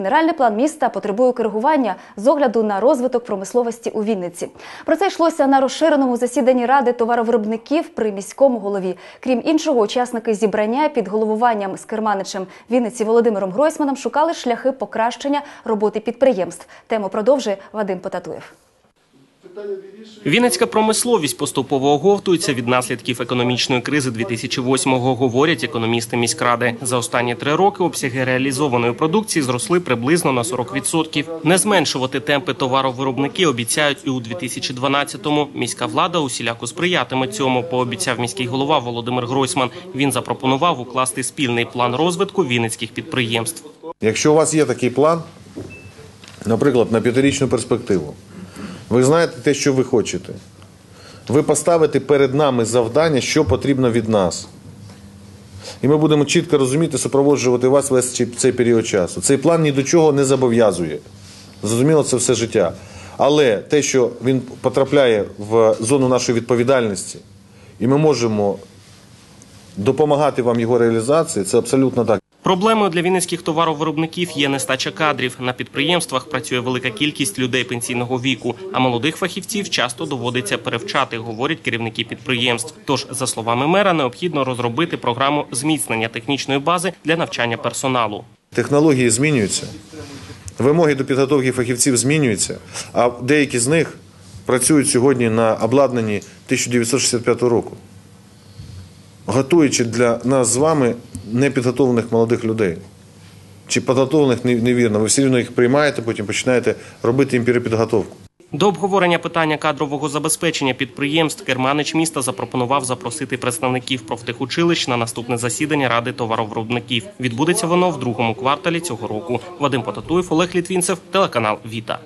Генеральний план міста потребує коригування з огляду на розвиток промисловості у Вінниці. Про це йшлося на розширеному засіданні ради товаровиробників при міському голові. Крім іншого, учасники зібрання під головуванням з керманичем Вінниці Володимиром Гройсманом шукали шляхи покращення роботи підприємств. Тему продовжує Вадим Потатуєв. Вінницька промисловість поступово оговтується від наслідків економічної кризи 2008-го, говорять економісти міськради. За останні три роки обсяги реалізованої продукції зросли приблизно на 40%. Не зменшувати темпи товаровиробники обіцяють і у 2012-му. Міська влада усіляко сприятиме цьому, пообіцяв міський голова Володимир Гройсман. Він запропонував укласти спільний план розвитку вінницьких підприємств. Якщо у вас є такий план, наприклад, на п'ятирічну перспективу, ви знаєте те, що ви хочете. Ви поставите перед нами завдання, що потрібно від нас. І ми будемо чітко розуміти, супроводжувати вас весь цей- період часу. Цей план ні до чого не зобов'язує. Зрозуміло, це все життя. Але те, що він потрапляє в зону нашої відповідальності, і ми можемо допомагати вам його реалізації, це абсолютно так. Проблемою для вінницьких товаровиробників є нестача кадрів. На підприємствах працює велика кількість людей пенсійного віку, а молодих фахівців часто доводиться перевчати, говорять керівники підприємств. Тож, за словами мера, необхідно розробити програму зміцнення технічної бази для навчання персоналу. Технології змінюються, вимоги до підготовки фахівців змінюються, а деякі з них працюють сьогодні на обладнанні 1965 року, готуючи для нас з вами непідготовлених молодих людей. Чи підготовлених невірно, ви все одно їх приймаєте, потім починаєте робити їм перепідготовку. До обговорення питання кадрового забезпечення підприємств керманич міста запропонував запросити представників профтехучилищ на наступне засідання ради товаровиробників. Відбудеться воно в другому кварталі цього року. Вадим Потатуєв, Олег Літвінцев, телеканал Віта.